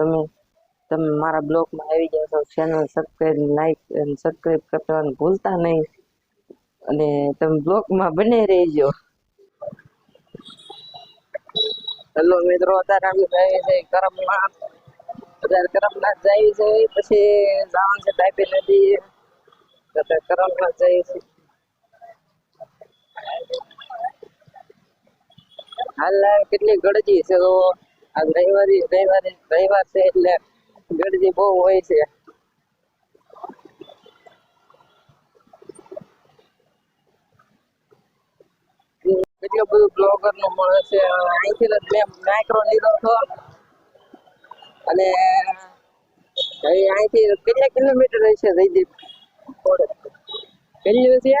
તમે તમે મારા બ્લોગમાં આવી ગયા તો ચેનલ સબસ્ક્રાઈબ લાઈક અને સબસ્ક્રાઈબ કરવાનું ભૂલતા નહીં. અને તમે બ્લોગમાં બને રહેજો. હેલો મિત્રો, અત્યારે અમે જઈએ છે કરમનાથ. અત્યારે કરમનાથ જઈએ છે પછી જવાનું છે તાપી નદી. અત્યારે કરમનાથ જઈએ છે હાલ, કેટલી ગળજી છે તો. આજ રવિવારી રવિવારે રવિવાર છે એટલે ગરજી બહુ હોય છે. કેટલું બધું બ્લોગરનું મળે છે. અહીંથી મેં માઇક્રો લીધો હતો. અને અહીંથી કેટલા કિલોમીટર હશે જયદીપ કેટલું છે?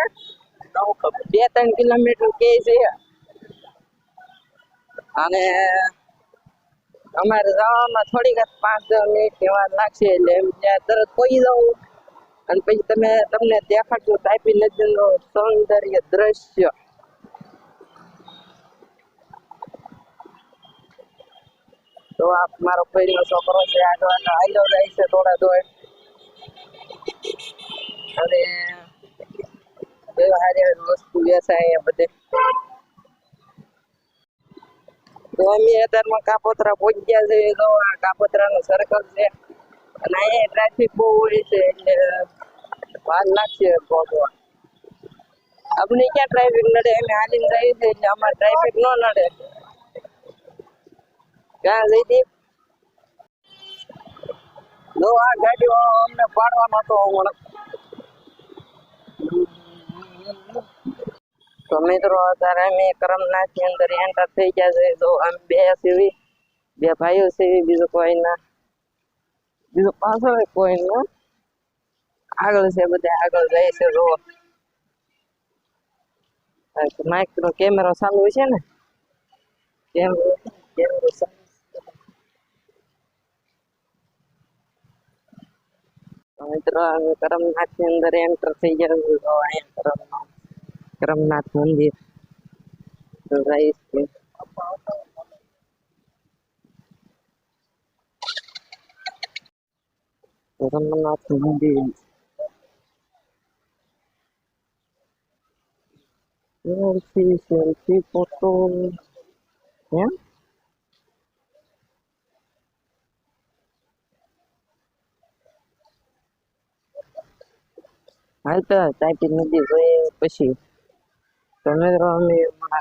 બે ત્રણ કિલોમીટર કે છે. અને અમારે જવામાં થોડીક જ પાંચ મિનિટ વાર લાગશે એટલે એમ ત્યાં તરત પહોંચી જવું અને પછી તમે, તમને દેખાડજો તાપી નદીનું સૌંદર્ય દ્રશ્ય. તો આ મારો પહેલો છોકરો છે આગળ આગળ હાલ્યો જાય છે થોડા દોડ અને એવા હારી હારી વસ્તુ વેચાય બધે. તો અમે અત્યારમાં કાપોતરા પહોંચી ગયા છે. તો આ કાપોતરાનો સર્કલ છે. અને અહીંયા ટ્રાફિક બહુ હોય છે એટલે ભાર લાગશે પહોંચવા આપણે ક્યાં ટ્રાફિક નડે? અમે હાલીને જઈએ છીએ એટલે અમારે ટ્રાફિક ન નડે. ક્યાં જઈદીપ જો આ ગાડીઓ અમને પાડવાનો હતો હમણાં. તો મિત્રો અત્યારે અમે કરમનાથની અંદર એન્ટર થઈ ગયા છે તો આમ બે સીવી બે ભાઈઓ સીવી બીજું કોઈ ના બીજું પાછળ કોઈ ના આગળ છે બધા આગળ જાય છે જો માઇક નો કેમેરો ચાલુ છે ને કેમેરો કેમેરો ચાલુ તો મિત્રો અમે કરમનાથની અંદર એન્ટર થઈ ગયા છે તો અહીંયા કરમનાથ કરમનાથ મંદિર રમનાથ મંદિર. Selfie selfie photo. એમ? હાલ તો ટાઈપિંગ નદી જોઈએ પછી. તો અમે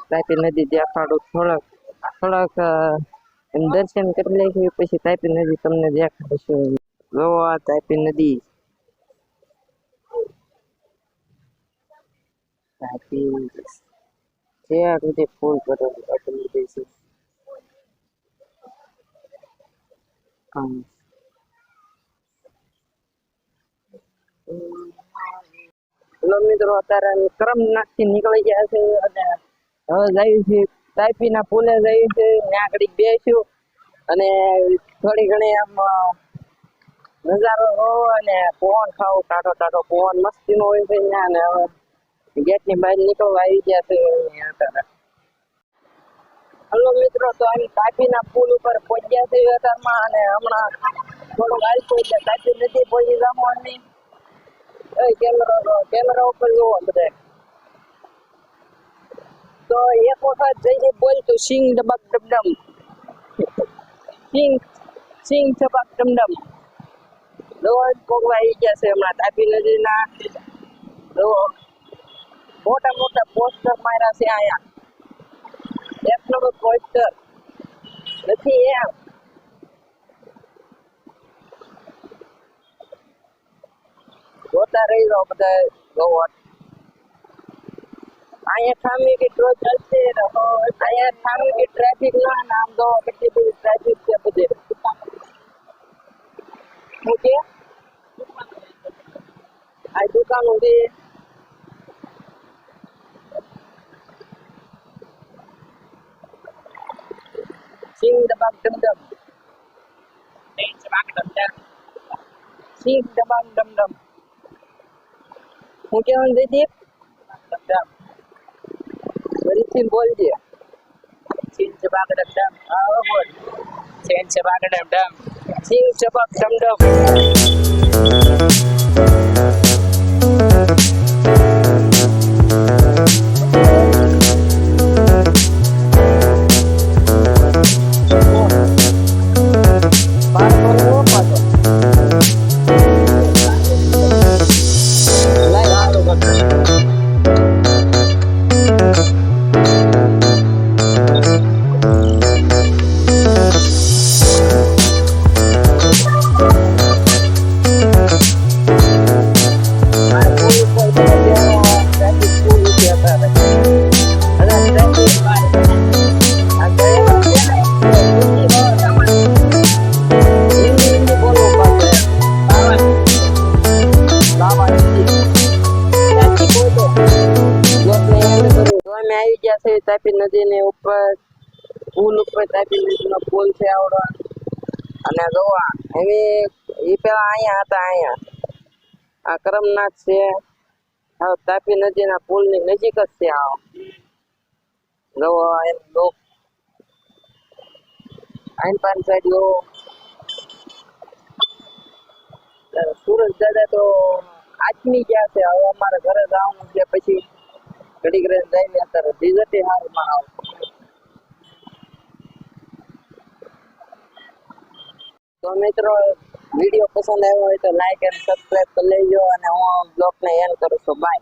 તાપી નદી દેખાડું થોડાક થોડાક એમ દર્શન કરી લઈશું પછી તાપી નદી તમને દેખાડશે જો તાપી નદી. તાપી આ બધી ફૂલ છે. આમ. હેલો મિત્રો, અત્યારે કરમનાથથી નીકળી ગયા છે અને હવે જઈએ છીએ તાપી ના અને થોડી ઘણી આમ નજારો જોવો અને પવન ખાવો ટાટો ટાટો પવન મસ્તી નો હોય છે ત્યાં ને હવે ગેટની બહાર નીકળવા આવી ગયા છે અત્યારે. હલો મિત્રો, તો અહીં તાપી ના પુલ ઉપર પહોંચ્યા છે અત્યારમાં અને હમણાં થોડુંક હાલતું એટલે તાપી નદી પહોંચી જવાનું એ કેમેરો કેમેરા ઉપર જોવો બધા. તો એક વખત જઈને બોલ તો, સિંગ ડબક ડબડમ સિંગ સિંગ ડબક ડમડમ રોજ કોગવા આવી ગયા છે હમણાં તાપી નદીના. જો, મોટા મોટા પોસ્ટર માર્યા છે અહીંયા. એક નંબર પોસ્ટર નથી એમ. જોતા રહી જાઓ બધા જોવો અહીંયા ખામી કે ટ્રો ચાલશે અહીંયા ખામી કે ટ્રાફિક ના નામ દો કેટલી બધી ટ્રાફિક છે બધે. ઓકે આ દુકાન ઉડી સિંગ દબાક ડમડમ સિંગ દબાક ડમડમ હું કહેવાનું જયદીપ ફરીથી બોલજે ચીન ચબાક ડમ આવો બોલ. ચેન ચબાક ડમ સિંગ ચબાક ચમડમ બાળકોને લાય હાલો નદીની ઉપર, પુલ ઉપર તાપી નદીનો પુલ છે આવડો. અને જોવા હવે એ પેલા અહીંયા હતા અહીંયા. આ કરમનાથ છે. હવે તાપી નદીના પુલની નજીક જ છે આવો જોવો એમ લોક આઈન પાન સાઈડ જો સુરત દાદા તો આજની ગયા છે. હવે અમારે ઘરે જવાનું છે પછી. ઘડીક રહીને જઈને અત્યારે રિઝલ્ટ સારું માં આવું. તો મિત્રો, વીડિયો પસંદ આવ્યો હોય તો લાઈક એન્ડ સબસ્ક્રાઈબ કરી લેજો અને હું બ્લોગને એન્ડ કરું છું. બાય